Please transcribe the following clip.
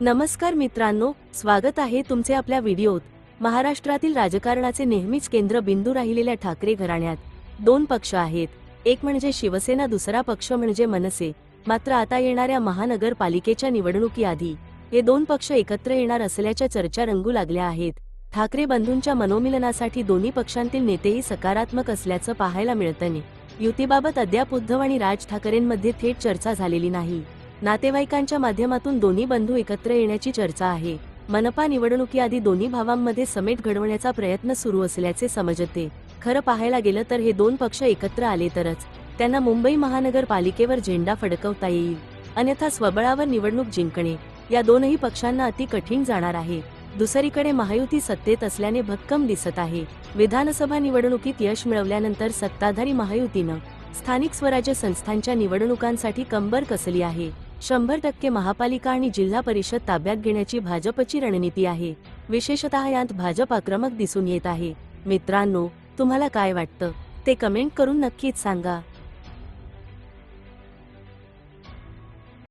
नमस्कार मित्रांनो स्वागत आहे तुमचे आपल्या व्हिडिओत. महाराष्ट्रातील राजकारणाचे नेहमीच केंद्र बिंदू राहिलेल्या ठाकरे घराण्यात. दोन पक्ष आहेत. एक म्हणजे शिवसेना दुसरा पक्ष म्हणजे मनसे. मात्र आता येणाऱ्या महानगरपालिकेच्या निवडणुकीआधी हे दोन पक्ष एकत्र येणार असल्याच्या चर्चा रंगू लागल्या आहेत. ठाकरे बंधूंच्या मनोमिलनासाठी दोन्ही पक्षांतील नेतेही सकारात्मक असल्याचं पाहायला मिळतं युतीबाबत अद्याप उद्धव आणि राज ठाकरेंमध्ये थेट चर्चा झालेली नाही. नातेवाईकांच्या माध्यमातून दोन्ही बंधू एकत्र येण्याची चर्चा आहे. मनपा निवडणुकीआधी दोन्ही भावांमध्ये समेट घडवण्याचा प्रयत्न सुरू असल्याचे समजते. खरं पाहायला गेलं तर हे दोन पक्ष एकत्र आले तरच त्यांना मुंबई महानगरपालिकेवर झेंडा फडकवता येईल. अन्यथा स्वबळावर निवडणूक जिंकणे या दोनही पक्षांना अति कठीण जाणार आहे. दुसरीकडे महायुती सत्तेत असल्याने भक्कम दिसत आहे. विधानसभा निवडणुकीत यश मिळवल्यानंतर सत्ताधारी महायुतीनं स्थानिक स्वराज्य संस्थांच्या निवडणुकांसाठी कंबर कसली आहे? शंभर टक्के महापालिका आणि जिल्हा परिषद ताब्यात घेण्याची भाजपची रणनीती आहे. विशेषतः यात भाजप आक्रमक दिसून येत आहे. मित्रांनो तुम्हाला काय वाटतं? ते कमेंट करून नक्कीच सांगा.